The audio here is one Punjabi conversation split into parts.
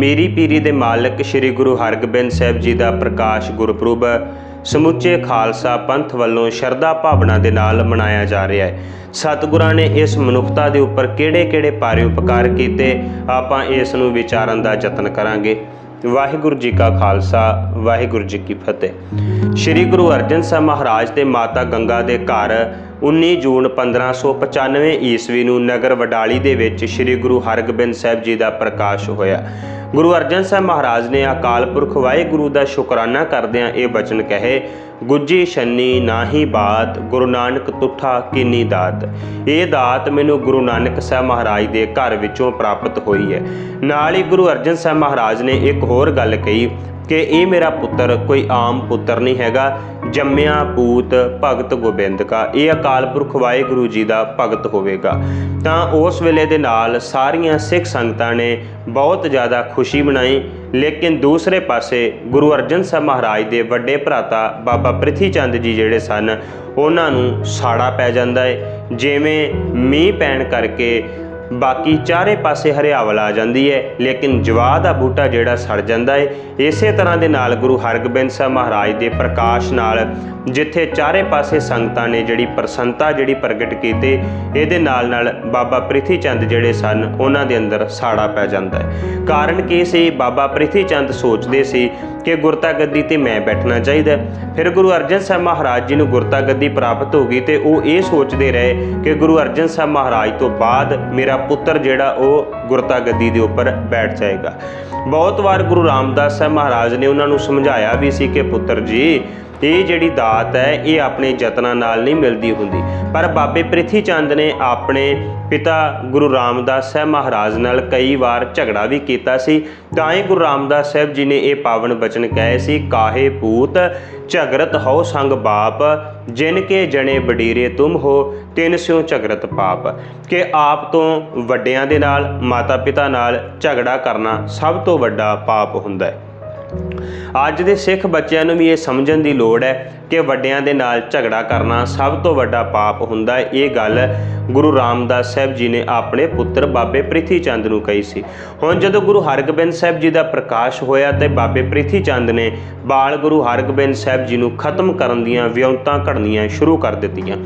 ਮੇਰੀ ਪੀਰੀ ਦੇ ਮਾਲਕ ਸ੍ਰੀ ਗੁਰੂ ਹਰਗੋਬਿੰਦ ਸਾਹਿਬ ਜੀ ਦਾ ਪ੍ਰਕਾਸ਼ ਗੁਰਪੁਰਬ ਸਮੁੱਚੇ ਖਾਲਸਾ ਪੰਥ ਵੱਲੋਂ ਸ਼ਰਧਾ ਭਾਵਨਾ ਦੇ ਨਾਲ ਮਨਾਇਆ ਜਾ ਰਿਹਾ ਹੈ। ਸਤਿਗੁਰਾਂ ਨੇ ਇਸ ਮਨੁੱਖਤਾ ਦੇ ਉੱਪਰ ਕਿਹੜੇ-ਕਿਹੜੇ ਪਾਰੇ ਉਪਕਾਰ ਕੀਤੇ, ਆਪਾਂ ਇਸ ਨੂੰ ਵਿਚਾਰਨ ਦਾ ਯਤਨ ਕਰਾਂਗੇ। ਵਾਹਿਗੁਰੂ ਜੀ ਕਾ ਖਾਲਸਾ, ਵਾਹਿਗੁਰੂ ਜੀ ਕੀ ਫਤਿਹ। ਸ੍ਰੀ ਗੁਰੂ ਅਰਜਨ ਸਾਹਿਬ ਮਹਾਰਾਜ ਤੇ ਮਾਤਾ ਗੰਗਾ ਦੇ ਘਰ 19 ਜੂਨ 1595 ਈਸਵੀ ਨੂੰ ਨਗਰ ਵਡਾਲੀ ਦੇ ਵਿੱਚ ਸ੍ਰੀ ਗੁਰੂ ਹਰਗੋਬਿੰਦ ਸਾਹਿਬ ਜੀ ਦਾ ਪ੍ਰਕਾਸ਼ ਹੋਇਆ। ਗੁਰੂ ਅਰਜਨ ਸਾਹਿਬ ਮਹਾਰਾਜ ਨੇ ਅਕਾਲ ਪੁਰਖ ਵਾਹਿਗੁਰੂ ਦਾ ਸ਼ੁਕਰਾਨਾ ਕਰਦਿਆਂ ਇਹ ਬਚਨ ਕਹੇ, ਗੁੱਜੀ ਛੰਨੀ ਨਾਹੀ ਬਾਤ, ਗੁਰੂ ਨਾਨਕ ਤੁਠਾ ਕੀਨੀ ਦਾਤ। ਇਹ ਦਾਤ ਮੈਨੂੰ ਗੁਰੂ ਨਾਨਕ ਸਾਹਿਬ ਮਹਾਰਾਜ ਦੇ ਘਰ ਵਿੱਚੋਂ ਪ੍ਰਾਪਤ ਹੋਈ ਹੈ। ਨਾਲ ਹੀ ਗੁਰੂ ਅਰਜਨ ਸਾਹਿਬ ਮਹਾਰਾਜ ਨੇ ਇੱਕ ਹੋਰ ਗੱਲ ਕਹੀ ਕਿ ਇਹ ਮੇਰਾ ਪੁੱਤਰ ਕੋਈ ਆਮ ਪੁੱਤਰ ਨਹੀਂ ਹੈਗਾ। ਜੰਮਿਆ ਪੂਤ ਭਗਤ ਗੋਬਿੰਦ ਕਾ ਇਹ ਅਕਾਲ ਪੁਰਖ ਵਾਹਿਗੁਰੂ ਜੀ ਦਾ ਭਗਤ ਹੋਵੇਗਾ। ਤਾਂ ਉਸ ਵੇਲੇ ਦੇ ਨਾਲ ਸਾਰੀਆਂ ਸਿੱਖ ਸੰਗਤਾਂ ਨੇ ਬਹੁਤ ਜ਼ਿਆਦਾ ਖੁਸ਼ੀ ਮਨਾਈ। ਲੇਕਿਨ ਦੂਸਰੇ ਪਾਸੇ ਗੁਰੂ ਅਰਜਨ ਸਾਹਿਬ ਮਹਾਰਾਜ ਦੇ ਵੱਡੇ ਭਰਾਤਾ ਬਾਬਾ ਪ੍ਰਿਥੀ ਚੰਦ ਜੀ ਜਿਹੜੇ ਸਨ, ਉਹਨਾਂ ਨੂੰ ਸਾੜਾ ਪੈ ਜਾਂਦਾ ਹੈ ਜਿਵੇਂ ਮੀਂਹ ਪੈਣ ਕਰਕੇ ਬਾਕੀ ਚਾਰੇ ਪਾਸੇ ਹਰਿਆਵਲ ਆ ਜਾਂਦੀ ਹੈ, ਲੇਕਿਨ ਜਵਾਹ ਦਾ ਬੂਟਾ ਜਿਹੜਾ ਸੜ ਜਾਂਦਾ ਹੈ, ਇਸੇ ਤਰ੍ਹਾਂ ਦੇ ਨਾਲ ਗੁਰੂ ਹਰਗੋਬਿੰਦ ਸਾਹਿਬ ਮਹਾਰਾਜ ਦੇ ਪ੍ਰਕਾਸ਼ ਨਾਲ ਜਿੱਥੇ ਚਾਰੇ ਪਾਸੇ ਸੰਗਤਾਂ ਨੇ ਜਿਹੜੀ ਪ੍ਰਸੰਨਤਾ ਜਿਹੜੀ ਪ੍ਰਗਟ ਕੀਤੀ, ਇਹਦੇ ਨਾਲ ਨਾਲ ਬਾਬਾ ਪ੍ਰਿਥੀ ਚੰਦ ਜਿਹੜੇ ਸਨ, ਉਹਨਾਂ ਦੇ ਅੰਦਰ ਸਾੜਾ ਪੈ ਜਾਂਦਾ ਹੈ। ਕਾਰਨ ਕੀ ਸੀ? ਬਾਬਾ ਪ੍ਰਿਥੀ ਚੰਦ ਸੋਚਦੇ ਸੀ ਕਿ ਗੁਰਤਾ ਗੱਦੀ ਤੇ ਮੈਂ ਬੈਠਣਾ ਚਾਹੀਦਾ ਫਿਰ ਗੁਰੂ ਅਰਜਨ ਸਾਹਿਬ ਮਹਾਰਾਜ ਜੀ ਨੂੰ ਗੁਰਤਾ ਗੱਦੀ ਪ੍ਰਾਪਤ ਹੋ ਗਈ ਤੇ ਉਹ ਇਹ ਸੋਚਦੇ ਰਹੇ ਕਿ ਗੁਰੂ ਅਰਜਨ ਸਾਹਿਬ ਮਹਾਰਾਜ ਤੋਂ ਬਾਅਦ ਮੇਰਾ ਪੁੱਤਰ ਜਿਹੜਾ ਉਹ ਗੁਰਤਾ ਗੱਦੀ ਦੇ ਉੱਪਰ ਬੈਠ ਜਾਏਗਾ। ਬਹੁਤ ਵਾਰ ਗੁਰੂ ਰਾਮਦਾਸ ਸਾਹਿਬ ਮਹਾਰਾਜ ਨੇ ਉਹਨਾਂ ਨੂੰ ਸਮਝਾਇਆ ਵੀ ਸੀ ਕਿ ਪੁੱਤਰ ਜੀ ਇਹ ਜਿਹੜੀ ਦਾਤ ਹੈ, ਇਹ ਆਪਣੇ ਯਤਨਾਂ ਨਾਲ ਨਹੀਂ ਮਿਲਦੀ ਹੁੰਦੀ। ਪਰ ਬਾਬੇ ਪ੍ਰਿਥੀ ਚੰਦ ਨੇ ਆਪਣੇ ਪਿਤਾ ਗੁਰੂ ਰਾਮਦਾਸ ਸਾਹਿਬ ਮਹਾਰਾਜ ਨਾਲ ਕਈ ਵਾਰ ਝਗੜਾ ਵੀ ਕੀਤਾ ਸੀ। ਤਾਂ ਹੀ ਗੁਰੂ ਰਾਮਦਾਸ ਸਾਹਿਬ ਜੀ ਨੇ ਇਹ ਪਾਵਨ ਬਚਨ ਕਹੇ ਸੀ, ਕਾਹੇ ਪੂਤ ਝਗਰਤ ਹੋ ਸੰਗ ਬਾਪ, ਜਿਨ ਕੇ ਜਣੇ ਬਡੀਰੇ ਤੁਮ ਹੋ, ਤਿਨ ਸਿਉ ਝਗਰਤ ਪਾਪ। ਕਿ ਆਪ ਤੋਂ ਵੱਡਿਆਂ ਦੇ ਨਾਲ ਮਾਤਾ ਪਿਤਾ ਨਾਲ ਝਗੜਾ ਕਰਨਾ ਸਭ ਤੋਂ ਵੱਡਾ ਪਾਪ ਹੁੰਦਾ ਹੈ। ਅੱਜ ਦੇ ਸਿੱਖ ਬੱਚਿਆਂ ਨੂੰ ਵੀ ਇਹ ਸਮਝਣ ਦੀ ਲੋੜ ਹੈ ਕਿ ਵੱਡਿਆਂ ਦੇ ਨਾਲ ਝਗੜਾ ਕਰਨਾ ਸਭ ਤੋਂ ਵੱਡਾ ਪਾਪ ਹੁੰਦਾ ਹੈ। ਇਹ ਗੱਲ ਗੁਰੂ ਰਾਮਦਾਸ ਸਾਹਿਬ ਜੀ ਨੇ ਆਪਣੇ ਪੁੱਤਰ ਬਾਬੇ ਪ੍ਰਿਥੀ ਚੰਦ ਨੂੰ ਕਹੀ ਸੀ। ਹੁਣ ਜਦੋਂ ਗੁਰੂ ਹਰਗੋਬਿੰਦ ਸਾਹਿਬ ਜੀ ਦਾ ਪ੍ਰਕਾਸ਼ ਹੋਇਆ ਤੇ ਬਾਬੇ ਪ੍ਰਿਥੀ ਚੰਦ ਨੇ ਬਾਲ ਗੁਰੂ ਹਰਗੋਬਿੰਦ ਸਾਹਿਬ ਜੀ ਨੂੰ ਖਤਮ ਕਰਨ ਦੀਆਂ ਵਿਉਂਤਾਂ ਘੜਨੀਆਂ ਸ਼ੁਰੂ ਕਰ ਦਿੱਤੀਆਂ।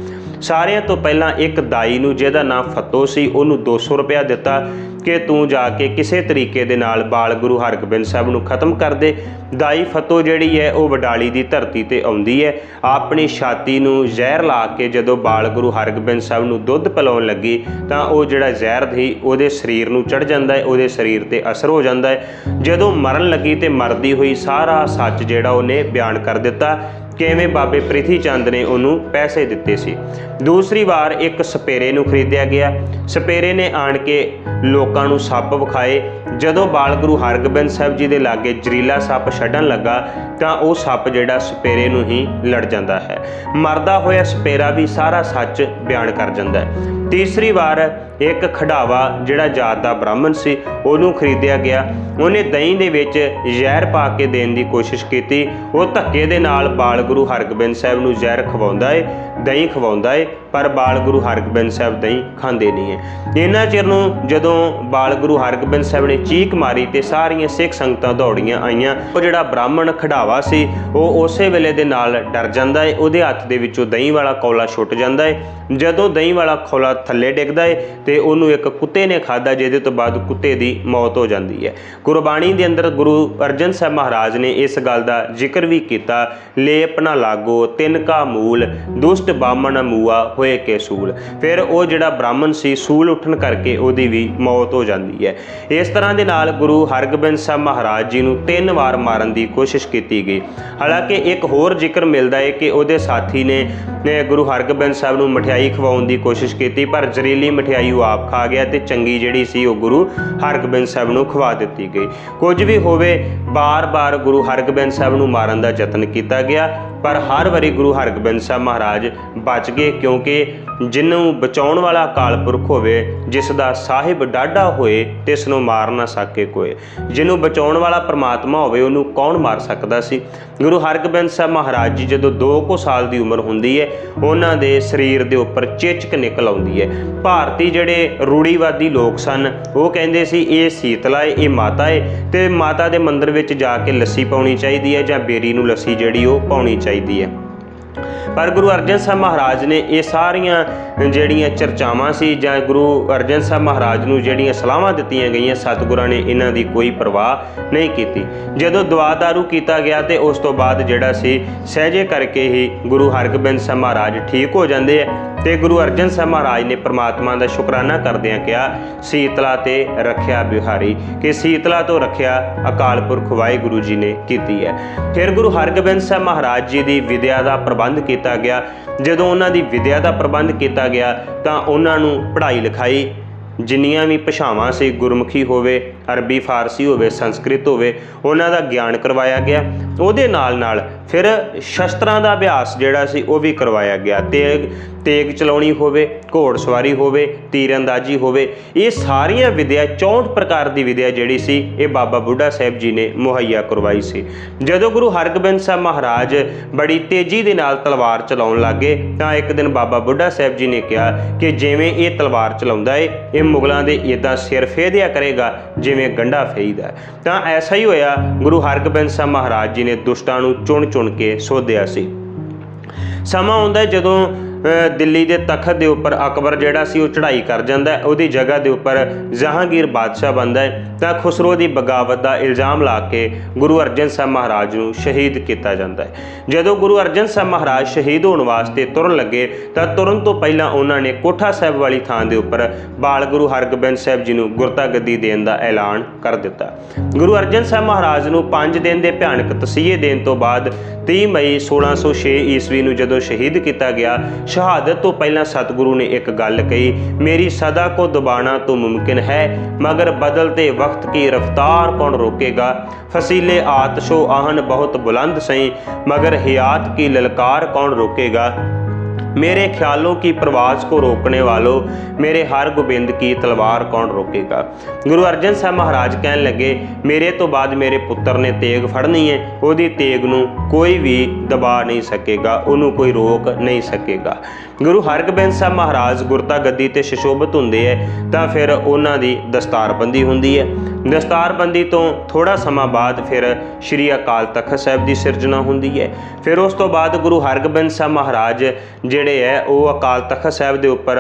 ਸਾਰਿਆਂ ਤੋਂ ਪਹਿਲਾਂ ਇੱਕ ਦਾਈ ਨੂੰ ਜਿਹਦਾ ਨਾਮ ਫਤੋ ਸੀ, ਉਹਨੂੰ 200 ਰੁਪਇਆ ਦਿੱਤਾ ਕਿ ਤੂੰ ਜਾ ਕੇ ਕਿਸੇ ਤਰੀਕੇ ਦੇ ਨਾਲ ਬਾਲ ਗੁਰੂ ਹਰਗੋਬਿੰਦ ਸਾਹਿਬ ਨੂੰ ਖਤਮ ਕਰ ਦੇ। ਦਾਈ ਫਤੋ ਜਿਹੜੀ ਹੈ ਉਹ ਵਡਾਲੀ ਦੀ ਧਰਤੀ ਤੇ ਆਉਂਦੀ ਹੈ। ਆਪਣੀ ਛਾਤੀ ਨੂੰ ਜ਼ਹਿਰ ਲਾ ਕੇ ਜਦੋਂ ਬਾਲ ਗੁਰੂ ਹਰਗੋਬਿੰਦ ਸਾਹਿਬ ਨੂੰ ਦੁੱਧ ਪਿਲਾਉਣ ਲੱਗੀ ਤਾਂ ਉਹ ਜਿਹੜਾ ਜ਼ਹਿਰ ਸੀ, ਉਹਦੇ ਸਰੀਰ ਨੂੰ ਚੜ ਜਾਂਦਾ ਹੈ, ਉਹਦੇ ਸਰੀਰ ਤੇ ਅਸਰ ਹੋ ਜਾਂਦਾ ਹੈ। ਜਦੋਂ ਮਰਨ ਲੱਗੀ ਤੇ ਮਰਦੀ ਹੋਈ ਸਾਰਾ ਸੱਚ ਜਿਹੜਾ ਉਹਨੇ ਬਿਆਨ ਕਰ ਦਿੱਤਾ, ਕਿਵੇਂ ਬਾਬੇ ਪ੍ਰਿਥੀ ਚੰਦ ਨੇ ਉਹਨੂੰ ਪੈਸੇ ਦਿੱਤੇ ਸੀ। ਦੂਸਰੀ ਵਾਰ ਇੱਕ ਸਪੇਰੇ ਨੂੰ ਖਰੀਦਿਆ ਗਿਆ। ਸਪੇਰੇ ਨੇ ਆਣ ਕੇ ਲੋਕਾਂ ਨੂੰ ਸੱਪ ਵਿਖਾਏ। ਜਦੋਂ ਬਾਲ ਗੁਰੂ ਹਰਗੋਬਿੰਦ ਸਾਹਿਬ ਜੀ ਦੇ ਲਾਗੇ ਜ਼ਰੀਲਾ ਸੱਪ ਛੱਡਣ ਲੱਗਾ, ਤਾਂ ਉਹ ਸੱਪ ਜਿਹੜਾ ਸਪੇਰੇ ਨੂੰ ਹੀ ਲੜ ਜਾਂਦਾ ਹੈ। ਮਰਦਾ ਹੋਇਆ ਸਪੇਰਾ ਵੀ ਸਾਰਾ ਸੱਚ ਬਿਆਨ ਕਰ ਜਾਂਦਾ ਹੈ। ਤੀਸਰੀ ਵਾਰ ਇੱਕ ਖਡਾਵਾ ਜਿਹੜਾ ਜਾਤ ਦਾ ਬ੍ਰਾਹਮਣ ਸੀ, ਉਹਨੂੰ ਖਰੀਦਿਆ ਗਿਆ। ਉਹਨੇ ਦਹੀਂ ਦੇ ਵਿੱਚ ਜ਼ਹਿਰ ਪਾ ਕੇ ਦੇਣ ਦੀ ਕੋਸ਼ਿਸ਼ ਕੀਤੀ। ਉਹ ਧੱਕੇ ਦੇ ਨਾਲ ਬਾਲ ਗੁਰੂ ਹਰਗੋਬਿੰਦ ਸਾਹਿਬ ਨੂੰ ਜ਼ਹਿਰ ਖਵਾਉਂਦਾ ਏ, ਦਹੀਂ ਖਵਾਉਂਦਾ ਏ, ਪਰ ਬਾਲ ਗੁਰੂ ਹਰਗੋਬਿੰਦ ਸਾਹਿਬ ਦਹੀਂ ਖਾਂਦੇ ਨਹੀਂ ਏ। ਇਹਨਾਂ ਚਿਰ ਨੂੰ ਜਦੋਂ ਬਾਲ ਗੁਰੂ ਹਰਗੋਬਿੰਦ ਸਾਹਿਬ ਨੇ ਚੀਕ ਮਾਰੀ ਤੇ ਸਾਰੀਆਂ ਸਿੱਖ ਸੰਗਤਾਂ ਦੌੜੀਆਂ ਆਈਆਂ, ਉਹ ਜਿਹੜਾ ਬ੍ਰਾਹਮਣ ਖਡਾਵਾ ਸੀ, ਉਹ ਉਸੇ ਵੇਲੇ ਦੇ ਨਾਲ ਡਰ ਜਾਂਦਾ ਏ, ਉਹਦੇ ਹੱਥ ਦੇ ਵਿੱਚੋਂ ਦਹੀਂ ਵਾਲਾ ਕੌਲਾ ਛੁੱਟ ਜਾਂਦਾ ਏ। ਜਦੋਂ ਦਹੀਂ ਵਾਲਾ ਖੋਲਾ ਥੱਲੇ ਡਿੱਗਦਾ ਏ ਤੇ ਉਹਨੂੰ ਇੱਕ ਕੁੱਤੇ ਨੇ ਖਾਦਾ ਜਿਹਦੇ ਤੋਂ ਬਾਅਦ ਕੁੱਤੇ ਦੀ ਮੌਤ ਹੋ ਜਾਂਦੀ ਹੈ। ਗੁਰਬਾਣੀ ਦੇ ਅੰਦਰ ਗੁਰੂ ਅਰਜਨ ਸਾਹਿਬ ਮਹਾਰਾਜ ਨੇ ਇਸ ਗੱਲ ਦਾ ਜ਼ਿਕਰ ਵੀ ਕੀਤਾ, ਲੇਪ ਨਾ ਲਾਗੋ, ਤਿੰਨ ਕਾ ਮੂਲ, ਦੁਸ਼ਟ ਬਾਮਣ ਮੂਆ ਹੋਏ ਕੇ ਸੂਲ। ਫਿਰ ਉਹ ਜਿਹੜਾ ਬ੍ਰਾਹਮਣ ਸੀ, ਸੂਲ ਉੱਠਣ ਕਰਕੇ ਉਹਦੀ ਵੀ ਮੌਤ ਹੋ ਜਾਂਦੀ ਹੈ। ਇਸ ਤਰ੍ਹਾਂ ਦੇ ਨਾਲ ਗੁਰੂ ਹਰਗੋਬਿੰਦ ਸਾਹਿਬ ਮਹਾਰਾਜ ਜੀ ਨੂੰ ਤਿੰਨ ਵਾਰ ਮਾਰਨ ਦੀ ਕੋਸ਼ਿਸ਼ ਕੀਤੀ ਗਈ। ਹਾਲਾਂਕਿ ਇੱਕ ਹੋਰ ਜ਼ਿਕਰ ਮਿਲਦਾ ਹੈ ਕਿ ਉਹਦੇ ਸਾਥੀ ਨੇ ਗੁਰੂ ਹਰਗੋਬਿੰਦ ਸਾਹਿਬ ਨੂੰ ਮਠਿਆਈ ਖਵਾਉਣ ਦੀ ਕੋਸ਼ਿਸ਼ ਕੀਤੀ, ਪਰ ਜ਼ਰੀਲੀ ਮਠਿਆਈ ਉਹ ਆਪ ਖਾ ਗਿਆ ਤੇ ਚੰਗੀ ਜਿਹੜੀ ਸੀ ਉਹ ਗੁਰੂ ਹਰਗੋਬਿੰਦ ਸਾਹਿਬ ਨੂੰ ਖਵਾ ਦਿੱਤੀ ਗਈ। ਕੁਝ ਵੀ ਹੋਵੇ, ਬਾਰ-ਬਾਰ ਗੁਰੂ ਹਰਗੋਬਿੰਦ ਸਾਹਿਬ ਨੂੰ ਮਾਰਨ ਦਾ ਯਤਨ ਕੀਤਾ ਗਿਆ। ਪਰ ਹਰ ਵਾਰੀ ਗੁਰੂ ਹਰਗੋਬਿੰਦ ਸਾਹਿਬ ਮਹਾਰਾਜ ਬਚ ਗਏ ਕਿਉਂਕਿ ਜਿਹਨੂੰ ਬਚਾਉਣ ਵਾਲਾ ਅਕਾਲ ਪੁਰਖ ਹੋਵੇ, ਜਿਸ ਦਾ ਸਾਹਿਬ ਡਾਢਾ ਹੋਏ, ਤਿਸ ਨੂੰ ਮਾਰ ਨਾ ਸਕੇ ਕੋਈ ਜਿਹਨੂੰ ਬਚਾਉਣ ਵਾਲਾ ਪ੍ਰਮਾਤਮਾ ਹੋਵੇ, ਉਹਨੂੰ ਕੌਣ ਮਾਰ ਸਕਦਾ ਸੀ? ਗੁਰੂ ਹਰਗੋਬਿੰਦ ਸਾਹਿਬ ਮਹਾਰਾਜ ਜੀ ਜਦੋਂ 2 ਕੁ ਸਾਲ ਦੀ ਉਮਰ ਹੁੰਦੀ ਹੈ ਉਹਨਾਂ ਦੇ ਸਰੀਰ ਦੇ ਉੱਪਰ ਚੇਚਕ ਨਿਕਲ ਆਉਂਦੀ ਹੈ ਭਾਰਤੀ ਜਿਹੜੇ ਰੂੜੀਵਾਦੀ ਲੋਕ ਸਨ, ਉਹ ਕਹਿੰਦੇ ਸੀ, ਇਹ ਸੀਤਲਾ ਹੈ ਇਹ ਮਾਤਾ ਹੈ ਤੇ ਮਾਤਾ ਦੇ ਮੰਦਿਰ ਵਿੱਚ ਜਾ ਕੇ ਲੱਸੀ ਪਾਉਣੀ ਚਾਹੀਦੀ ਹੈ ਜਾਂ ਬੇਰੀ ਨੂੰ ਲੱਸੀ ਜਿਹੜੀ ਉਹ ਪਾਉਣੀ ਚਾਹੀਦੀ ਹੈ। ਪਰ ਗੁਰੂ ਅਰਜਨ ਸਾਹਿਬ ਮਹਾਰਾਜ ਨੇ ਇਹ ਸਾਰੀਆਂ ਜਿਹੜੀਆਂ ਚਰਚਾਵਾਂ ਸੀ ਜਾਂ ਗੁਰੂ ਅਰਜਨ ਸਾਹਿਬ ਮਹਾਰਾਜ ਨੂੰ ਜਿਹੜੀਆਂ ਸਲਾਹਾਂ ਦਿੱਤੀਆਂ ਗਈਆਂ, ਸਤਿਗੁਰਾਂ ਨੇ ਇਹਨਾਂ ਦੀ ਕੋਈ ਪਰਵਾਹ ਨਹੀਂ ਕੀਤੀ। ਜਦੋਂ ਦਵਾ ਦਾਰੂ ਕੀਤਾ ਗਿਆ ਤੇ ਉਸ ਤੋਂ ਬਾਅਦ ਜਿਹੜਾ ਸੀ, ਸਹਿਜੇ ਕਰਕੇ ਹੀ ਗੁਰੂ ਹਰਗੋਬਿੰਦ ਸਾਹਿਬ ਮਹਾਰਾਜ ਠੀਕ ਹੋ ਜਾਂਦੇ ਆ। ਤੇ ਗੁਰੂ ਅਰਜਨ ਸਾਹਿਬ ਮਹਾਰਾਜ ਨੇ ਪ੍ਰਮਾਤਮਾ ਦਾ ਸ਼ੁਕਰਾਨਾ ਕਰਦਿਆਂ ਕਿਹਾ, ਸੀਤਲਾ ਤੇ ਰੱਖਿਆ ਬਿਹਾਰੀ। ਕਿ ਸੀਤਲਾ ਤੋਂ ਰੱਖਿਆ ਅਕਾਲ ਪੁਰਖ ਵਾਹਿਗੁਰੂ ਜੀ ਨੇ ਕੀਤੀ ਹੈ। ਫਿਰ ਗੁਰੂ ਹਰਗੋਬਿੰਦ ਸਾਹਿਬ ਮਹਾਰਾਜ ਜੀ ਦੀ ਵਿਦਿਆ ਦਾ ਪ੍ਰਬੰਧ ਕੀਤਾ ਗਿਆ। ਜਦੋਂ ਉਹਨਾਂ ਦੀ ਵਿਦਿਆ ਦਾ ਪ੍ਰਬੰਧ ਕੀਤਾ ਗਿਆ, ਤਾਂ ਉਹਨਾਂ ਨੂੰ ਪੜ੍ਹਾਈ ਲਿਖਾਈ ਜਿੰਨੀਆਂ ਵੀ ਭਾਸ਼ਾਵਾਂ ਸੀ ਗੁਰਮੁਖੀ ਹੋਵੇ ਅਰਬੀ, ਫਾਰਸੀ ਹੋਵੇ, ਸੰਸਕ੍ਰਿਤ ਹੋਵੇ, ਉਹਨਾਂ ਦਾ ਗਿਆਨ ਕਰਵਾਇਆ ਗਿਆ। ਉਹਦੇ ਨਾਲ ਨਾਲ ਫਿਰ ਸ਼ਸਤਰਾਂ ਦਾ ਅਭਿਆਸ ਜਿਹੜਾ ਸੀ, ਉਹ ਵੀ ਕਰਵਾਇਆ ਗਿਆ। ਤੇਗ ਤੇਗ ਚਲਾਉਣੀ ਹੋਵੇ ਘੋੜਸਵਾਰੀ ਹੋਵੇ ਤੀਰੰਦਾਜ਼ੀ ਹੋਵੇ, ਇਹ ਸਾਰੀਆਂ ਵਿਦਿਆ 64 ਪ੍ਰਕਾਰ ਦੀ ਵਿਦਿਆ ਜਿਹੜੀ ਸੀ, ਇਹ ਬਾਬਾ ਬੁੱਢਾ ਸਾਹਿਬ ਜੀ ਨੇ ਮੁਹੱਈਆ ਕਰਵਾਈ ਸੀ। ਜਦੋਂ ਗੁਰੂ ਹਰਗੋਬਿੰਦ ਸਾਹਿਬ ਮਹਾਰਾਜ ਬੜੀ ਤੇਜ਼ੀ ਦੇ ਨਾਲ ਤਲਵਾਰ ਚਲਾਉਣ ਲੱਗੇ, ਤਾਂ ਇੱਕ ਦਿਨ ਬਾਬਾ ਬੁੱਢਾ ਸਾਹਿਬ ਜੀ ਨੇ ਕਿਹਾ ਕਿ ਜਿਵੇਂ ਇਹ ਤਲਵਾਰ ਚਲਾਉਂਦਾ ਏ, ਇਹ ਮੁਗਲਾਂ ਦੇ ਇਦਾਂ ਸਿਰ ਫੇਦਿਆ ਕਰੇਗਾ ਜਿਵੇਂ ਗੰਢਾ ਫੇਈਦਾ ਤਾਂ ਐਸਾ ਹੀ ਹੋਇਆ, ਗੁਰੂ ਹਰਗੋਬਿੰਦ ਸਾਹਿਬ ਮਹਾਰਾਜ ਜੀ ਨੇ ਦੁਸ਼ਟਾਂ ਨੂੰ ਚੁਣ ਚੁਣ ਕੇ ਸੋਧਿਆ ਸੀ। ਸਮਾਂ ਆਉਂਦਾ ਜਦੋਂ ਦਿੱਲੀ ਦੇ ਤਖਤ ਦੇ ਉੱਪਰ ਅਕਬਰ ਜਿਹੜਾ ਸੀ ਉਹ ਚੜ੍ਹਾਈ ਕਰ ਜਾਂਦਾ ਉਹਦੀ ਜਗ੍ਹਾ ਦੇ ਉੱਪਰ ਜਹਾਂਗੀਰ ਬਾਦਸ਼ਾਹ ਬਣਦਾ ਹੈ। ਤਾਂ ਖੁਸਰੋ ਦੀ ਬਗਾਵਤ ਦਾ ਇਲਜ਼ਾਮ ਲਾ ਕੇ ਗੁਰੂ ਅਰਜਨ ਸਾਹਿਬ ਮਹਾਰਾਜ ਨੂੰ ਸ਼ਹੀਦ ਕੀਤਾ ਜਾਂਦਾ ਹੈ। ਜਦੋਂ ਗੁਰੂ ਅਰਜਨ ਸਾਹਿਬ ਮਹਾਰਾਜ ਸ਼ਹੀਦ ਹੋਣ ਵਾਸਤੇ ਤੁਰਨ ਲੱਗੇ, ਤਾਂ ਤੁਰਨ ਤੋਂ ਪਹਿਲਾਂ ਉਹਨਾਂ ਨੇ ਕੋਠਾ ਸਾਹਿਬ ਵਾਲੀ ਥਾਂ ਦੇ ਉੱਪਰ ਬਾਲ ਗੁਰੂ ਹਰਗੋਬਿੰਦ ਸਾਹਿਬ ਜੀ ਨੂੰ ਗੁਰਤਾ ਗੱਦੀ ਦੇਣ ਦਾ ਐਲਾਨ ਕਰ ਦਿੱਤਾ। ਗੁਰੂ ਅਰਜਨ ਸਾਹਿਬ ਮਹਾਰਾਜ ਨੂੰ 5 ਦਿਨ ਦੇ ਭਿਆਨਕ ਤਸੀਹੇ ਦੇਣ ਤੋਂ ਬਾਅਦ 30 ਮਈ 1606 ਈਸਵੀ ਨੂੰ ਜਦੋਂ ਸ਼ਹੀਦ ਕੀਤਾ ਗਿਆ, ਸ਼ਹਾਦਤ ਤੋਂ ਪਹਿਲਾਂ ਸਤਿਗੁਰੂ ਨੇ ਇੱਕ ਗੱਲ ਕਹੀ, ਮੇਰੀ ਸਦਾ ਕੋ ਦਬਾਣਾ ਤੋਂ ਮੁਮਕਿਨ ਹੈ, ਮਗਰ ਬਦਲਤੇ ਵਕਤ ਕੀ ਰਫਤਾਰ ਕੌਣ ਰੋਕੇਗਾ? ਫਸੀਲੇ ਆਤਸ਼ੋ ਆਹਨ ਬਹੁਤ ਬੁਲੰਦ ਸਹੀਂ, ਮਗਰ ਹਿਆਤ ਕੀ ਲਲਕਾਰ ਕੌਣ ਰੋਕੇਗਾ? मेरे ख्यालों की प्रवास को रोकने वालों मेरे हर गोबिंद की तलवार कौन रोकेगा ਗੁਰੂ ਅਰਜਨ ਸਾਹਿਬ ਮਹਾਰਾਜ ਕਹਿਣ ਲੱਗੇ ਮੇਰੇ ਤੋਂ ਬਾਅਦ ਮੇਰੇ ਪੁੱਤਰ ਨੇ ਤੇਗ ਫੜਨੀ ਹੈ ਉਹਦੀ ਤੇਗ ਨੂੰ ਕੋਈ ਵੀ ਦਬਾ ਨਹੀਂ ਸਕੇਗਾ ਉਹਨੂੰ ਕੋਈ ਰੋਕ ਨਹੀਂ ਸਕੇਗਾ ਗੁਰੂ ਹਰਗੋਬਿੰਦ ਸਾਹਿਬ ਮਹਾਰਾਜ ਗੁਰਤਾ ਗੱਦੀ ਤੇ ਸ਼ਸ਼ੋਭਤ ਹੁੰਦੇ ਹੈ ਤਾਂ ਫਿਰ ਉਹਨਾਂ ਦੀ ਦਸਤਾਰਬੰਦੀ ਹੁੰਦੀ ਹੈ ਦਸਤਾਰਬੰਦੀ ਤੋਂ ਥੋੜਾ ਸਮਾਂ ਬਾਅਦ ਫਿਰ ਸ਼੍ਰੀ ਅਕਾਲ ਤਖਤ ਸਾਹਿਬ ਦੀ ਸਿਰਜਣਾ ਹੁੰਦੀ ਹੈ ਫਿਰ ਉਸ ਤੋਂ ਬਾਅਦ ਗੁਰੂ ਹਰਗੋਬਿੰਦ ਸਾਹਿਬ ਮਹਾਰਾਜ ਜਿਹੜੇ ਜਿਹੜੇ ਹੈ ਉਹ ਅਕਾਲ ਤਖਤ ਸਾਹਿਬ ਦੇ ਉੱਪਰ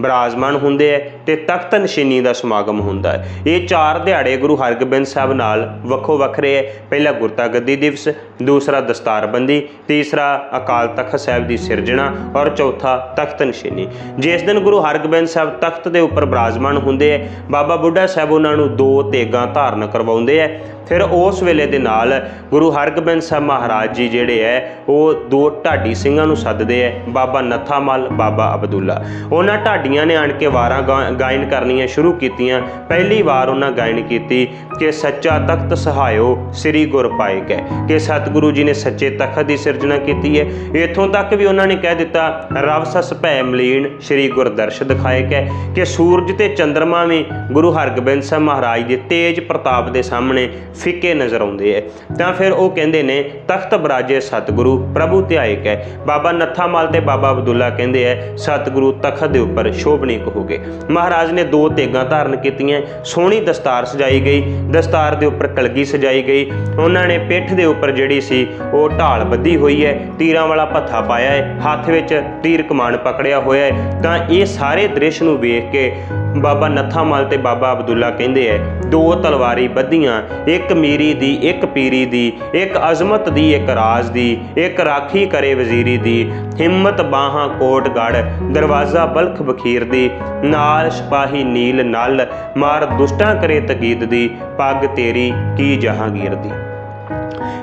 ਬਿਰਾਜਮਾਨ ਹੁੰਦੇ ਹੈ ਤੇ ਤਖਤ ਨਸ਼ੀਨੀ ਦਾ ਸਮਾਗਮ ਹੁੰਦਾ ਹੈ ਇਹ ਚਾਰ ਦਿਹਾੜੇ ਗੁਰੂ ਹਰਗੋਬਿੰਦ ਸਾਹਿਬ ਨਾਲ ਵੱਖੋ ਵੱਖਰੇ ਹੈ ਪਹਿਲਾ ਗੁਰਤਾ ਗੱਦੀ ਦਿਵਸ, ਦੂਸਰਾ ਦਸਤਾਰਬੰਦੀ, ਤੀਸਰਾ ਅਕਾਲ ਤਖਤ ਸਾਹਿਬ ਦੀ ਸਿਰਜਣਾ ਔਰ ਚੌਥਾ ਤਖਤ ਨਸ਼ੀਨੀ। ਜਿਸ ਦਿਨ ਗੁਰੂ ਹਰਗੋਬਿੰਦ ਸਾਹਿਬ ਤਖਤ ਦੇ ਉੱਪਰ ਬਿਰਾਜਮਾਨ ਹੁੰਦੇ ਹੈ ਬਾਬਾ ਬੁੱਢਾ ਸਾਹਿਬ ਉਹਨਾਂ ਨੂੰ ਦੋ ਤੇਗਾਂ ਧਾਰਨ ਕਰਵਾਉਂਦੇ ਹੈ ਫਿਰ ਉਸ ਵੇਲੇ ਦੇ ਨਾਲ ਗੁਰੂ ਹਰਗੋਬਿੰਦ ਸਾਹਿਬ ਮਹਾਰਾਜ ਜੀ ਜਿਹੜੇ ਹੈ ਉਹ ਦੋ ਢਾਡੀ ਸਿੰਘਾਂ ਨੂੰ ਸੱਦਦੇ ਹੈ ਬਾਬਾ ਨੱਥਾ ਮੱਲ, ਬਾਬਾ ਅਬਦੁੱਲਾ। ਉਹਨਾਂ ਢਾਡੀ ਢਾਡੀਆਂ ਨੇ ਆਣ ਕੇ ਵਾਰਾਂ ਗਾ- ਗਾਇਨ ਕਰਨੀਆਂ ਸ਼ੁਰੂ ਕੀਤੀਆਂ। ਪਹਿਲੀ ਵਾਰ ਉਹਨਾਂ ਗਾਇਨ ਕੀਤੀ ਕਿ ਸੱਚਾ ਤਖਤ ਸਹਾਇਓ ਸ੍ਰੀ ਗੁਰ ਪਾਏ ਕਿ। ਸਤਿਗੁਰੂ ਜੀ ਨੇ ਸੱਚੇ ਤਖਤ ਦੀ ਸਿਰਜਣਾ ਕੀਤੀ ਹੈ ਇਥੋਂ ਤੱਕ ਵੀ ਉਹਨਾਂ ਨੇ ਕਹਿ ਦਿੱਤਾ, ਰਵ ਸਸ ਭੈ ਮਲੀਨ ਸ੍ਰੀ ਗੁਰਦਰਸ਼ ਦਰਸ਼ ਦਿਖਾਏ ਕਿ। ਸੂਰਜ ਤੇ ਚੰ드ਰਮਾ ਵੀ ਗੁਰੂ ਹਰਗੋਬਿੰਦ ਸਾਹਿਬ ਮਹਾਰਾਜ ਦੇ ਤੇਜ ਪ੍ਰਤਾਪ ਦੇ ਸਾਹਮਣੇ ਫਿੱਕੇ ਨਜ਼ਰ ਆਉਂਦੇ ਐ। ਤਾਂ ਫਿਰ ਉਹ ਕਹਿੰਦੇ ਨੇ, ਤਖਤ ਬਰਾਜੇ ਸਤਿਗੁਰੂ, ਪ੍ਰਭੂ ਧਿਆਇਕ ਹੈ ਬਾਬਾ ਨੱਥਾ ਮਲ ਤੇ ਬਾਬਾ ਅਬਦੁੱਲਾ ਕਹਿੰਦੇ ਐ, ਸਤਿਗੁਰੂ ਤਖਤ ਦੇ ਉੱਪਰ ਸ਼ੋਭਨੀਕ ਹੋ ਗਏ ਮਹਾਰਾਜ ਨੇ ਦੋ ਤੇਗਾਂ ਧਾਰਨ ਕੀਤੀਆਂ। ਸੋਹਣੀ ਦਸਤਾਰ ਸਜਾਈ ਗਈ। ਦਸਤਾਰ ਦੇ ਉੱਪਰ ਕਲਗੀ ਸਜਾਈ ਗਈ। ਉਹਨਾਂ ਨੇ ਪਿੱਠ ਦੇ ਉੱਪਰ ਜਿਹੜੀ ਸੀ, ਉਹ ਢਾਲ ਬੱਧੀ ਹੋਈ ਹੈ। ਤੀਰਾਂ ਵਾਲਾ ਪੱਥਾ ਪਾਇਆ ਹੈ। ਹੱਥ ਵਿੱਚ ਤੀਰ ਕਮਾਨ ਪਕੜਿਆ ਹੋਇਆ ਹੈ। ਤਾਂ ਇਹ ਸਾਰੇ ਦ੍ਰਿਸ਼ ਨੂੰ ਵੇਖ ਕੇ ਬਾਬਾ ਨੱਥਾਮਲ ਤੇ ਬਾਬਾ ਅਬਦੁੱਲਾ ਕਹਿੰਦੇ ਐ ਦੋ ਤਲਵਾਰੀ ਬੱਧੀਆਂ, ਇੱਕ ਮੀਰੀ ਦੀ, ਇੱਕ ਪੀਰੀ ਦੀ, ਇੱਕ ਅਜ਼ਮਤ ਦੀ, ਇੱਕ ਰਾਜ ਦੀ, ਇੱਕ ਰਾਖੀ ਕਰੇ ਵਜ਼ੀਰੀ ਦੀ, ਹਿੰਮਤ ਬਾਹਾਂ ਕੋਟ ਗੜ, ਦਰਵਾਜ਼ਾ ਬਲਖ ਬਖੀਰ ਦੀ, ਨਾਲ ਸਿਪਾਹੀ ਨੀਲ ਨਲ, ਮਾਰ ਦੁਸ਼ਟਾਂ ਕਰੇ ਤਕੀਦ ਦੀ, ਪੱਗ ਤੇਰੀ ਕੀ ਜਹਾਂਗੀਰ ਦੀ।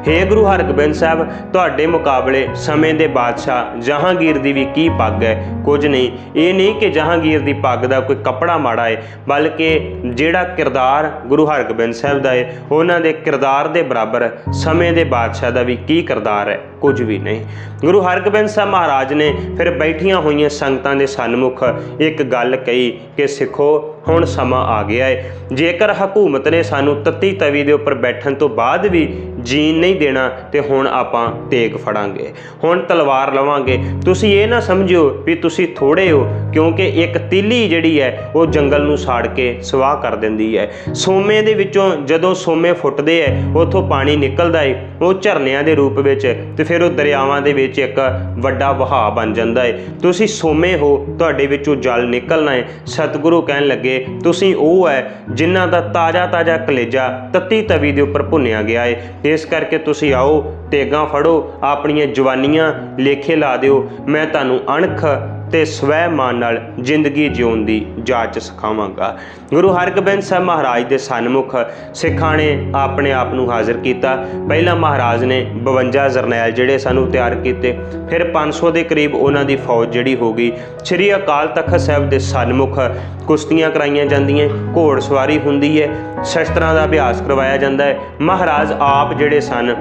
ਹੇ ਗੁਰੂ ਹਰਗੋਬਿੰਦ ਸਾਹਿਬ, ਤੁਹਾਡੇ ਮੁਕਾਬਲੇ ਸਮੇਂ ਦੇ ਬਾਦਸ਼ਾਹ ਜਹਾਂਗੀਰ ਦੀ ਵੀ ਕੀ ਪੱਗ ਹੈ? ਕੁਝ ਨਹੀਂ। ਇਹ ਨਹੀਂ ਕਿ ਜਹਾਂਗੀਰ ਦੀ ਪੱਗ ਦਾ ਕੋਈ ਕੱਪੜਾ ਮਾੜਾ ਹੈ ਬਲਕਿ ਜਿਹੜਾ ਕਿਰਦਾਰ ਗੁਰੂ ਹਰਗੋਬਿੰਦ ਸਾਹਿਬ ਦਾ ਹੈ ਉਹਨਾਂ ਦੇ ਕਿਰਦਾਰ ਦੇ ਬਰਾਬਰ ਸਮੇਂ ਦੇ ਬਾਦਸ਼ਾਹ ਦਾ ਵੀ ਕੀ ਕਿਰਦਾਰ ਹੈ? ਕੁਝ ਵੀ ਨਹੀਂ। ਗੁਰੂ ਹਰਗੋਬਿੰਦ ਸਾਹਿਬ ਮਹਾਰਾਜ ਨੇ ਫਿਰ ਬੈਠੀਆਂ ਹੋਈਆਂ ਸੰਗਤਾਂ ਦੇ ਸਨਮੁਖ ਇੱਕ ਗੱਲ ਕਹੀ ਕਿ ਸਿੱਖੋ ਹੁਣ ਸਮਾਂ ਆ ਗਿਆ ਹੈ ਜੇਕਰ ਹਕੂਮਤ ਨੇ ਸਾਨੂੰ ਤੱਤੀ ਤਵੀ ਦੇ ਉੱਪਰ ਬੈਠਣ ਤੋਂ ਬਾਅਦ ਵੀ ਜੀਣ ਨਹੀਂ ਦੇਣਾ, ਤੇ ਹੁਣ ਆਪਾਂ ਤੇਗ ਫੜਾਂਗੇ। ਹੁਣ ਤਲਵਾਰ ਲਵਾਂਗੇ। ਤੁਸੀਂ ਇਹ ਨਾ ਸਮਝਿਓ ਵੀ ਤੁਸੀਂ ਥੋੜੇ ਹੋ, ਕਿਉਂਕਿ ਇੱਕ ਤੀਲੀ ਜਿਹੜੀ ਹੈ, ਉਹ ਜੰਗਲ ਨੂੰ ਸਾੜ ਕੇ ਸਵਾਹ ਕਰ ਦਿੰਦੀ ਹੈ। ਸੋਮੇ ਦੇ ਵਿੱਚੋਂ ਜਦੋਂ ਸੋਮੇ ਫੁੱਟਦੇ ਹੈ, ਉਥੋਂ ਪਾਣੀ ਨਿਕਲਦਾ ਏ, ਉਹ ਝਰਨਿਆਂ ਦੇ ਰੂਪ ਵਿੱਚ ਤੇ ਫਿਰ ਉਹ ਦਰਿਆਵਾਂ ਦੇ ਵਿੱਚ ਇੱਕ ਵੱਡਾ ਵਹਾਅ ਬਣ ਜਾਂਦਾ ਹੈ ਤੁਸੀਂ ਸੋਮੇ ਹੋ, ਤੁਹਾਡੇ ਵਿੱਚੋਂ ਜਲ ਨਿਕਲਣਾ ਏ। ਸਤਿਗੁਰੂ ਕਹਿਣ ਲੱਗੇ ਤੁਸੀਂ ਉਹ ਹੈ ਜਿਨ੍ਹਾਂ ਦਾ ਤਾਜ਼ਾ ਤਾਜ਼ਾ ਕਲੇਜਾ ਤੱਤੀ ਤਵੀ ਦੇ ਉੱਪਰ ਭੁੰਨਿਆ ਗਿਆ ਹੈ ਇਸ ਕਰਕੇ ਤੁਸੀਂ ਆਓ ਤੇਗਾਂ ਫੜੋ, ਆਪਣੀਆਂ ਜਵਾਨੀਆਂ ਲੇਖੇ ਲਾ ਦਿਓ। ਮੈਂ ਤੁਹਾਨੂੰ ਅਣਖ ਤੇ ਸਵੈ ਮਾਨ ਨਾਲ ਜ਼ਿੰਦਗੀ ਜਿਉਣ ਦੀ ਜਾਚ ਸਿਖਾਵਾਂਗਾ। ਗੁਰੂ ਹਰਗੋਬਿੰਦ ਸਾਹਿਬ ਮਹਾਰਾਜ ਦੇ ਸਨਮੁਖ ਸਿੱਖਾਂ ਨੇ ਆਪਣੇ ਆਪ ਨੂੰ ਹਾਜ਼ਰ ਕੀਤਾ। ਪਹਿਲਾਂ ਮਹਾਰਾਜ ਨੇ 52 ਜਰਨੈਲ ਜਿਹੜੇ ਸਾਨੂੰ ਤਿਆਰ ਕੀਤੇ, ਫਿਰ 500 ਦੇ ਕਰੀਬ ਉਹਨਾਂ ਦੀ ਫੌਜ ਜਿਹੜੀ ਹੋ ਗਈ। ਸ੍ਰੀ ਅਕਾਲ ਤਖਤ ਸਾਹਿਬ ਦੇ ਸਨਮੁਖ ਕੁਸ਼ਤੀਆਂ ਕਰਾਈਆਂ ਜਾਂਦੀਆਂ, ਘੋੜ ਸਵਾਰੀ ਹੁੰਦੀ ਹੈ, ਸ਼ਸਤਰਾਂ ਦਾ ਅਭਿਆਸ ਕਰਵਾਇਆ ਜਾਂਦਾ ਹੈ। ਮਹਾਰਾਜ ਆਪ ਜਿਹੜੇ ਸਨ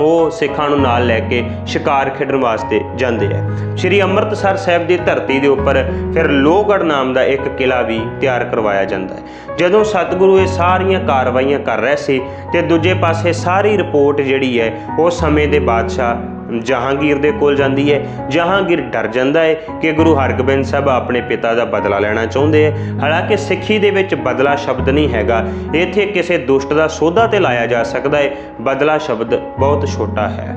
ਉਹ ਸਿੱਖਾਂ ਨੂੰ ਨਾਲ ਲੈ ਕੇ ਸ਼ਿਕਾਰ ਖੇਡਣ ਵਾਸਤੇ ਜਾਂਦੇ ਆ। ਸ਼੍ਰੀ ਅੰਮ੍ਰਿਤਸਰ ਸਾਹਿਬ ਦੀ ਧਰਤੀ ਦੇ ਉੱਪਰ ਫਿਰ ਲੋਹਗੜ੍ਹ ਨਾਮ ਦਾ ਇੱਕ ਕਿਲਾ ਵੀ ਤਿਆਰ ਕਰਵਾਇਆ ਜਾਂਦਾ ਹੈ। ਜਦੋਂ ਸਤਿਗੁਰੂ ਇਹ ਸਾਰੀਆਂ ਕਾਰਵਾਈਆਂ ਕਰ ਰਹੇ ਸੀ ਤੇ ਦੂਜੇ ਪਾਸੇ ਸਾਰੀ ਰਿਪੋਰਟ ਜਿਹੜੀ ਹੈ, ਉਹ ਸਮੇਂ ਦੇ ਬਾਦਸ਼ਾਹ ਜਹਾਂਗੀਰ ਦੇ ਕੋਲ ਜਾਂਦੀ ਹੈ। ਜਹਾਂਗੀਰ ਡਰ ਜਾਂਦਾ ਹੈ ਕਿ ਗੁਰੂ ਹਰਗੋਬਿੰਦ ਸਾਹਿਬ ਆਪਣੇ ਪਿਤਾ ਦਾ ਬਦਲਾ ਲੈਣਾ ਚਾਹੁੰਦੇ ਹੈ। ਹਾਲਾਂਕਿ ਸਿੱਖੀ ਦੇ ਵਿੱਚ ਬਦਲਾ ਸ਼ਬਦ ਨਹੀਂ ਹੈਗਾ। ਇੱਥੇ ਕਿਸੇ ਦੁਸ਼ਟ ਦਾ ਸੋਧਾ ਤੇ ਲਾਇਆ ਜਾ ਸਕਦਾ ਹੈ। ਬਦਲਾ ਸ਼ਬਦ ਬਹੁਤ ਛੋਟਾ ਹੈ।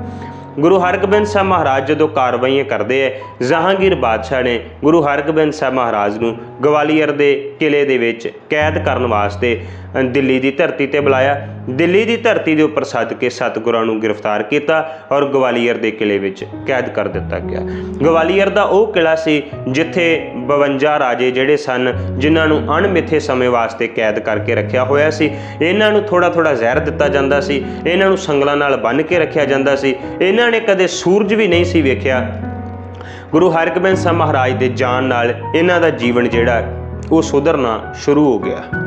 ਗੁਰੂ ਹਰਗੋਬਿੰਦ ਸਾਹਿਬ ਮਹਾਰਾਜ ਜਦੋਂ ਕਾਰਵਾਈਆਂ ਕਰਦੇ ਹੈ ਜਹਾਂਗੀਰ ਬਾਦਸ਼ਾਹ ਨੇ ਗੁਰੂ ਹਰਗੋਬਿੰਦ ਸਾਹਿਬ ਮਹਾਰਾਜ ਨੂੰ ਗਵਾਲੀਅਰ ਦੇ ਕਿਲੇ ਦੇ ਵਿੱਚ ਕੈਦ ਕਰਨ ਵਾਸਤੇ ਦਿੱਲੀ ਦੀ ਧਰਤੀ ਤੇ ਬੁਲਾਇਆ। ਦਿੱਲੀ ਦੀ ਧਰਤੀ ਦੇ ਉੱਪਰ ਸੱਦ ਕੇ ਸਤਿਗੁਰਾਂ ਨੂੰ ਗ੍ਰਿਫਤਾਰ ਕੀਤਾ ਔਰ ਗਵਾਲੀਅਰ ਦੇ ਕਿਲੇ ਵਿੱਚ ਕੈਦ ਕਰ ਦਿੱਤਾ ਗਿਆ। ਗਵਾਲੀਅਰ ਦਾ ਉਹ ਕਿਲਾ ਸੀ ਜਿੱਥੇ 52 ਰਾਜੇ ਜਿਹੜੇ ਸਨ, ਜਿਨ੍ਹਾਂ ਨੂੰ ਅਣਮਿੱਥੇ ਸਮੇਂ ਵਾਸਤੇ ਕੈਦ ਕਰਕੇ ਰੱਖਿਆ ਹੋਇਆ ਸੀ। ਇਹਨਾਂ ਨੂੰ ਥੋੜਾ ਥੋੜਾ ਜ਼ਹਿਰ ਦਿੱਤਾ ਜਾਂਦਾ ਸੀ, ਇਹਨਾਂ ਨੂੰ ਸੰਗਲਾਂ ਨਾਲ ਬੰਨ੍ਹ ਕੇ ਰੱਖਿਆ ਜਾਂਦਾ ਸੀ। ਇਹਨਾਂ ਨੇ ਕਦੇ ਸੂਰਜ ਵੀ ਨਹੀਂ ਸੀ ਵੇਖਿਆ। ਗੁਰੂ ਹਰਗੋਬਿੰਦ ਸਾਹਿਬ ਮਹਾਰਾਜ ਦੇ ਜਾਣ ਨਾਲ ਇਹਨਾਂ ਦਾ ਜੀਵਨ ਜਿਹੜਾ, ਉਹ ਸੁਧਰਨਾ ਸ਼ੁਰੂ ਹੋ ਗਿਆ।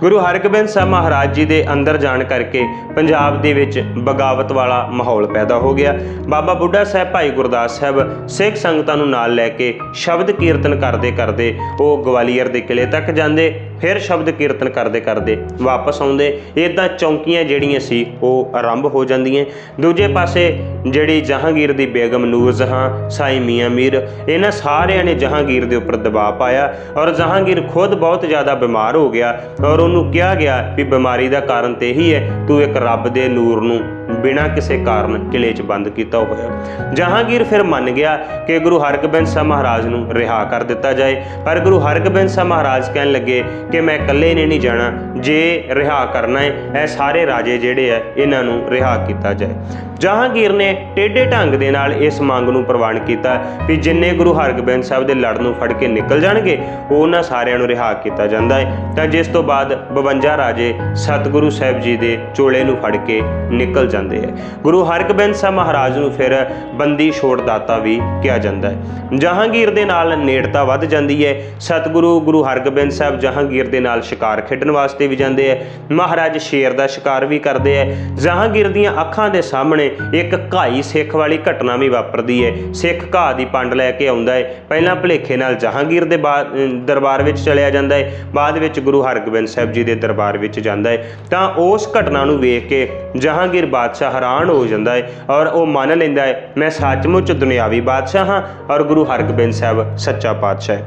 ਗੁਰੂ ਹਰਗੋਬਿੰਦ ਸਾਹਿਬ ਮਹਾਰਾਜ ਜੀ ਦੇ ਅੰਦਰ ਜਾਣ ਕਰਕੇ ਪੰਜਾਬ ਦੇ ਵਿੱਚ ਬਗਾਵਤ ਵਾਲਾ ਮਾਹੌਲ ਪੈਦਾ ਹੋ ਗਿਆ। ਬਾਬਾ ਬੁੱਢਾ ਸਾਹਿਬ ਭਾਈ ਗੁਰਦਾਸ ਸਾਹਿਬ ਸਿੱਖ ਸੰਗਤਾਂ ਨੂੰ ਨਾਲ ਲੈ ਕੇ ਸ਼ਬਦ ਕੀਰਤਨ ਕਰਦੇ ਕਰਦੇ ਉਹ ਗਵਾਲੀਅਰ ਦੇ ਕਿਲੇ ਤੱਕ ਜਾਂਦੇ, ਫਿਰ ਸ਼ਬਦ ਕੀਰਤਨ ਕਰਦੇ ਕਰਦੇ ਵਾਪਸ ਆਉਂਦੇ। ਇਦਾਂ ਚੌਂਕੀਆਂ ਜਿਹੜੀਆਂ ਸੀ ਉਹ ਆਰੰਭ ਹੋ ਜਾਂਦੀਆਂ। ਦੂਜੇ ਪਾਸੇ ਜਿਹੜੀ ਜਹਾਂਗੀਰ ਦੀ ਬੇਗਮ ਨੂਰ ਜਹਾਂ, ਸਾਈ ਮੀਆਂ ਮੀਰ, ਇਹਨਾਂ ਸਾਰਿਆਂ ਨੇ ਜਹਾਂਗੀਰ ਦੇ ਉੱਪਰ ਦਬਾਅ ਪਾਇਆ ਔਰ ਜਹਾਂਗੀਰ ਖੁਦ ਬਹੁਤ ਜ਼ਿਆਦਾ ਬਿਮਾਰ ਹੋ ਗਿਆ ਔਰ ਉਹਨੂੰ ਕਿਹਾ ਗਿਆ ਵੀ ਬਿਮਾਰੀ ਦਾ ਕਾਰਨ ਤੇ ਇਹੀ ਹੈ, ਤੂੰ ਇੱਕ ਰੱਬ ਦੇ ਨੂਰ ਨੂੰ। ਬਿਨਾਂ ਕਿਸੇ ਕਾਰਨ ਕਿਲੇ 'ਚ ਬੰਦ ਕੀਤਾ ਹੋਇਆ। ਜਹਾਂਗੀਰ ਫਿਰ ਮੰਨ ਗਿਆ ਕਿ ਗੁਰੂ ਹਰਗੋਬਿੰਦ ਸਾਹਿਬ ਮਹਾਰਾਜ ਨੂੰ ਰਿਹਾ ਕਰ ਦਿੱਤਾ ਜਾਏ। ਪਰ ਗੁਰੂ ਹਰਗੋਬਿੰਦ ਸਾਹਿਬ ਮਹਾਰਾਜ ਕਹਿਣ ਲੱਗੇ ਕਿ ਮੈਂ ਇਕੱਲੇ ਨੇ ਨਹੀਂ ਜਾਣਾ, ਜੇ ਰਿਹਾ ਕਰਨਾ ਹੈ ਇਹ ਸਾਰੇ ਰਾਜੇ ਜਿਹੜੇ ਆ, ਇਹਨਾਂ ਨੂੰ ਰਿਹਾ ਕੀਤਾ ਜਾਏ। ਜਹਾਂਗੀਰ ਨੇ ਟੇਢੇ ਢੰਗ ਦੇ ਨਾਲ ਇਸ ਮੰਗ ਨੂੰ ਪ੍ਰਵਾਨ ਕੀਤਾ ਵੀ ਜਿੰਨੇ ਗੁਰੂ ਹਰਗੋਬਿੰਦ ਸਾਹਿਬ ਦੇ ਲੜ ਨੂੰ ਫੜ ਕੇ ਨਿਕਲ ਜਾਣਗੇ, ਉਹਨਾਂ ਸਾਰਿਆਂ ਨੂੰ ਰਿਹਾ ਕੀਤਾ ਜਾਂਦਾ ਹੈ ਤਾਂ ਜਿਸ ਤੋਂ ਬਾਅਦ 52 ਰਾਜੇ ਸਤਿਗੁਰੂ ਸਾਹਿਬ ਜੀ ਦੇ ਚੋਲੇ ਨੂੰ ਫੜ ਕੇ ਨਿਕਲ ਜਾਂਦੇ ਹੈ। ਗੁਰੂ ਹਰਗੋਬਿੰਦ ਸਾਹਿਬ ਮਹਾਰਾਜ ਨੂੰ ਫਿਰ ਬੰਦੀ ਛੋੜ ਦਾਤਾ ਵੀ ਕਿਹਾ ਜਾਂਦਾ ਹੈ। ਜਹਾਂਗੀਰ ਦੇ ਨਾਲ ਨੇੜਤਾ ਵੱਧ ਜਾਂਦੀ ਹੈ। ਸਤਿਗੁਰੂ ਗੁਰੂ ਹਰਗੋਬਿੰਦ ਸਾਹਿਬ ਜਹਾਂਗੀਰ ਦੇ ਨਾਲ ਸ਼ਿਕਾਰ ਖੇਡਣ ਵਾਸਤੇ ਵੀ ਜਾਂਦੇ ਹੈ। ਮਹਾਰਾਜ ਸ਼ੇਰ ਦਾ ਸ਼ਿਕਾਰ ਵੀ ਕਰਦੇ ਹੈ। ਜਹਾਂਗੀਰ ਦੀਆਂ ਅੱਖਾਂ ਦੇ ਸਾਹਮਣੇ ਇੱਕ ਘਾਈ ਸਿੱਖ ਵਾਲੀ ਘਟਨਾ ਵੀ ਵਾਪਰਦੀ ਹੈ। ਸਿੱਖ ਘਾਹ ਦੀ ਪੰਡ ਲੈ ਕੇ ਆਉਂਦਾ ਹੈ। ਪਹਿਲਾਂ ਭਲੇਖੇ ਨਾਲ ਜਹਾਂਗੀਰ ਦੇ ਬਾ- ਦਰਬਾਰ ਵਿੱਚ ਚਲਿਆ ਜਾਂਦਾ ਹੈ। ਬਾਅਦ ਵਿੱਚ ਗੁਰੂ ਹਰਗੋਬਿੰਦ ਸਾਹਿਬ ਜੀ ਦੇ ਦਰਬਾਰ ਵਿੱਚ ਜਾਂਦਾ ਹੈ। ਤਾਂ ਉਸ ਘਟਨਾ ਨੂੰ ਵੇਖ ਕੇ ਜਹਾਂਗੀਰ ਬਾਦਸ਼ਾਹ ਹੈਰਾਨ ਹੋ ਜਾਂਦਾ ਹੈ ਔਰ ਉਹ ਮੰਨ ਲੈਂਦਾ ਹੈ, ਮੈਂ ਸੱਚਮੁੱਚ ਦੁਨਿਆਵੀ ਬਾਦਸ਼ਾਹ ਹਾਂ ਔਰ ਗੁਰੂ ਹਰਗੋਬਿੰਦ ਸਾਹਿਬ ਸੱਚਾ ਪਾਤਸ਼ਾਹ ਹੈ।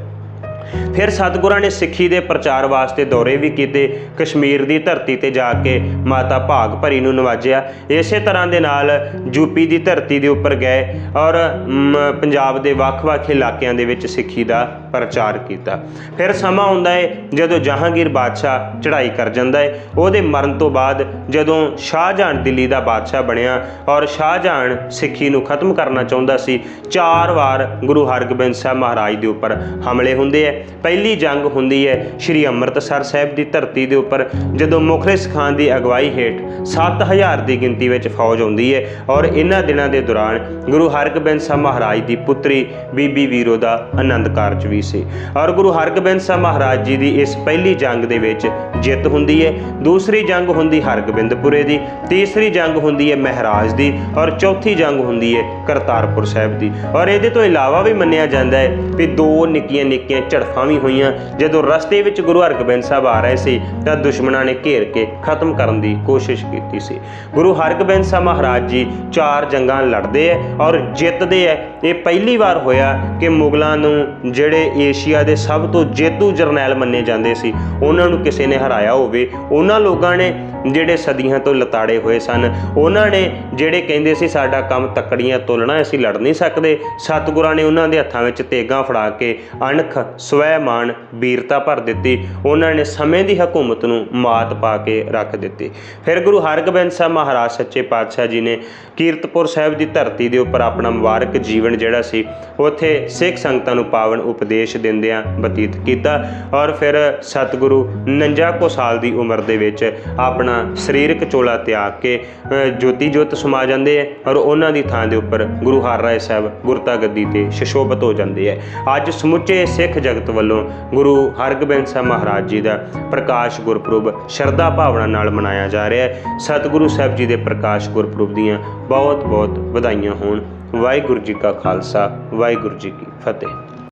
ਫਿਰ ਸਤਿਗੁਰਾਂ ਨੇ ਸਿੱਖੀ ਦੇ ਪ੍ਰਚਾਰ ਵਾਸਤੇ ਦੌਰੇ ਵੀ ਕੀਤੇ, ਕਸ਼ਮੀਰ ਦੀ ਧਰਤੀ ਤੇ ਜਾ ਕੇ ਮਾਤਾ ਭਾਗ ਭਰੀ ਨੂੰ ਨਵਾਜਿਆ। ਇਸੇ ਤਰ੍ਹਾਂ ਦੇ ਨਾਲ ਯੂਪੀ ਦੀ ਧਰਤੀ ਦੇ ਉੱਪਰ ਗਏ ਔਰ ਪੰਜਾਬ ਦੇ ਵੱਖ-ਵੱਖ ਇਲਾਕਿਆਂ ਦੇ ਵਿੱਚ ਸਿੱਖੀ ਦਾ ਪ੍ਰਚਾਰ ਕੀਤਾ। ਫਿਰ ਸਮਾਂ ਆਉਂਦਾ ਹੈ ਜਦੋਂ ਜਹਾਂਗੀਰ ਬਾਦਸ਼ਾਹ ਚੜ੍ਹਾਈ ਕਰ ਜਾਂਦਾ ਹੈ ਉਹਦੇ ਮਰਨ ਤੋਂ ਬਾਅਦ ਜਦੋਂ ਸ਼ਾਹਜਹਾਨ ਦਿੱਲੀ ਦਾ ਬਾਦਸ਼ਾਹ ਬਣਿਆ ਔਰ ਸ਼ਾਹਜਹਾਨ ਸਿੱਖੀ ਨੂੰ ਖਤਮ ਕਰਨਾ ਚਾਹੁੰਦਾ ਸੀ, ਚਾਰ ਵਾਰ ਗੁਰੂ ਹਰਗੋਬਿੰਦ ਸਾਹਿਬ ਮਹਾਰਾਜ ਦੇ ਉੱਪਰ ਹਮਲੇ ਹੁੰਦੇ ਆ। ਪਹਿਲੀ ਜੰਗ ਹੁੰਦੀ ਹੈ ਸ਼੍ਰੀ ਅੰਮ੍ਰਿਤਸਰ ਸਾਹਿਬ ਦੀ ਧਰਤੀ ਦੇ ਉੱਪਰ, ਜਦੋਂ ਮੁਖਲਿਸ ਖਾਨ ਦੀ ਅਗਵਾਈ ਹੇਠ 7000 ਦੀ ਗਿਣਤੀ ਵਿੱਚ ਫੌਜ ਆਉਂਦੀ ਹੈ ਔਰ ਇਹਨਾਂ ਦਿਨਾਂ ਦੇ ਦੌਰਾਨ ਗੁਰੂ ਹਰਗੋਬਿੰਦ ਸਾਹਿਬ ਮਹਾਰਾਜ ਦੀ ਪੁੱਤਰੀ ਬੀਬੀ ਵੀਰੋ ਦਾ ਆਨੰਦ ਕਾਰਜ ਵੀ ਸੀ। ਔਰ ਗੁਰੂ ਹਰਗੋਬਿੰਦ ਸਾਹਿਬ ਮਹਾਰਾਜ ਜੀ ਦੀ ਇਸ ਪਹਿਲੀ ਜੰਗ ਦੇ ਵਿੱਚ ਜਿੱਤ ਹੁੰਦੀ ਹੈ, ਦੂਸਰੀ ਜੰਗ ਹੁੰਦੀ ਹਰਗੋਬਿੰਦਪੁਰੇ ਦੀ, ਤੀਸਰੀ ਜੰਗ ਹੁੰਦੀ ਹੈ ਮਹਿਰਾਜ ਦੀ ਔਰ ਚੌਥੀ ਜੰਗ ਹੁੰਦੀ ਹੈ ਕਰਤਾਰਪੁਰ ਸਾਹਿਬ ਦੀ। ਔਰ ਇਹਦੇ ਤੋਂ ਇਲਾਵਾ ਵੀ ਮੰਨਿਆ ਜਾਂਦਾ ਹੈ ਵੀ ਦੋ ਨਿੱਕੀਆਂ ਨਿੱਕੀਆਂ ਝੜਪ ਝੜਫਾਂ ਵੀ ਹੋਈਆਂ। ਜਦੋਂ ਰਸਤੇ ਵਿੱਚ ਗੁਰੂ ਹਰਗੋਬਿੰਦ ਸਾਹਿਬ ਆ ਰਹੇ ਸੀ, ਤਾਂ ਦੁਸ਼ਮਣਾਂ ਨੇ ਘੇਰ ਕੇ ਖਤਮ ਕਰਨ ਦੀ ਕੋਸ਼ਿਸ਼ ਕੀਤੀ ਸੀ। ਗੁਰੂ ਹਰਗੋਬਿੰਦ ਸਾਹਿਬ ਮਹਾਰਾਜ ਜੀ ਚਾਰ ਜੰਗਾਂ ਲੜਦੇ ਐ ਔਰ ਜਿੱਤਦੇ ਐ। ਇਹ ਪਹਿਲੀ ਵਾਰ ਹੋਇਆ ਕਿ ਮੁਗਲਾਂ ਨੂੰ ਜਿਹੜੇ ਏਸ਼ੀਆ ਦੇ ਸਭ ਤੋਂ ਜੇਤੂ ਜਰਨੈਲ ਮੰਨੇ ਜਾਂਦੇ ਸੀ, ਉਹਨਾਂ ਨੂੰ ਕਿਸੇ ਨੇ ਹਰਾਇਆ ਹੋਵੇ। ਉਹਨਾਂ ਲੋਕਾਂ ਨੇ ਜਿਹੜੇ ਸਦੀਆਂ ਤੋਂ ਲਤਾੜੇ ਹੋਏ ਸਨ, ਉਹਨਾਂ ਨੇ ਜਿਹੜੇ ਕਹਿੰਦੇ ਸੀ, ਸਾਡਾ ਕੰਮ ਤੱਕੜੀਆਂ ਤੋਲਣਾ, ਅਸੀਂ ਲੜ ਨਹੀਂ ਸਕਦੇ। ਸਤਿਗੁਰਾਂ ਨੇ ਉਹਨਾਂ ਦੇ ਹੱਥਾਂ ਵਿੱਚ ਤੇਗਾਂ ਫੜਾ ਕੇ ਅਣਖ ਸਵੈਮਾਨ ਵੀਰਤਾ ਭਰ ਦਿੱਤੀ। ਉਹਨਾਂ ਨੇ ਸਮੇਂ ਦੀ ਹਕੂਮਤ ਨੂੰ ਮਾਤ ਪਾ ਕੇ ਰੱਖ ਦਿੱਤੀ। ਫਿਰ ਗੁਰੂ ਹਰਗੋਬਿੰਦ ਸਾਹਿਬ ਮਹਾਰਾਜ ਸੱਚੇ ਪਾਤਸ਼ਾਹ ਜੀ ਨੇ ਕੀਰਤਪੁਰ ਸਾਹਿਬ ਦੀ ਧਰਤੀ ਦੇ ਉੱਪਰ ਆਪਣਾ ਮੁਬਾਰਕ ਜੀਵਨ ਜਿਹੜਾ ਸੀ, ਉੱਥੇ ਸਿੱਖ ਸੰਗਤਾਂ ਨੂੰ ਪਾਵਨ ਉਪਦੇਸ਼ ਦਿੰਦਿਆਂ ਬਤੀਤ ਕੀਤਾ ਔਰ ਫਿਰ ਸਤਿਗੁਰੂ 49 ਕੁ ਸਾਲ ਦੀ ਉਮਰ ਦੇ ਵਿੱਚ ਆਪਣਾ ਸਰੀਰਕ ਚੋਲਾ ਤਿਆਗ ਕੇ ਜੋਤੀ ਜੋਤ ਸਮਾ ਜਾਂਦੇ ਹੈ ਔਰ ਉਹਨਾਂ ਦੀ ਥਾਂ ਦੇ ਉੱਪਰ ਗੁਰੂ ਹਰ ਰਾਏ ਸਾਹਿਬ ਗੁਰਤਾ ਗੱਦੀ ਤੇ ਸ਼ਸ਼ੋਭਤ ਹੋ ਜਾਂਦੇ ਹੈ ਅੱਜ ਸਮੁੱਚੇ ਸਿੱਖ ਜਗਤ ਸੰਗਤ ਵੱਲੋਂ ਗੁਰੂ ਹਰਗੋਬਿੰਦ ਸਾਹਿਬ ਮਹਾਰਾਜ ਜੀ ਦਾ ਪ੍ਰਕਾਸ਼ ਗੁਰਪੁਰਬ ਸ਼ਰਧਾ ਭਾਵਨਾ ਨਾਲ ਮਨਾਇਆ ਜਾ ਰਿਹਾ ਹੈ। ਸਤਿਗੁਰੂ ਸਾਹਿਬ ਜੀ ਦੇ ਪ੍ਰਕਾਸ਼ ਗੁਰਪੁਰਬ ਦੀਆਂ ਬਹੁਤ ਬਹੁਤ ਵਧਾਈਆਂ ਹੋਣ। ਵਾਹਿਗੁਰੂ ਜੀ ਕਾ ਖਾਲਸਾ, ਵਾਹਿਗੁਰੂ ਜੀ ਕੀ ਫਤਿਹ।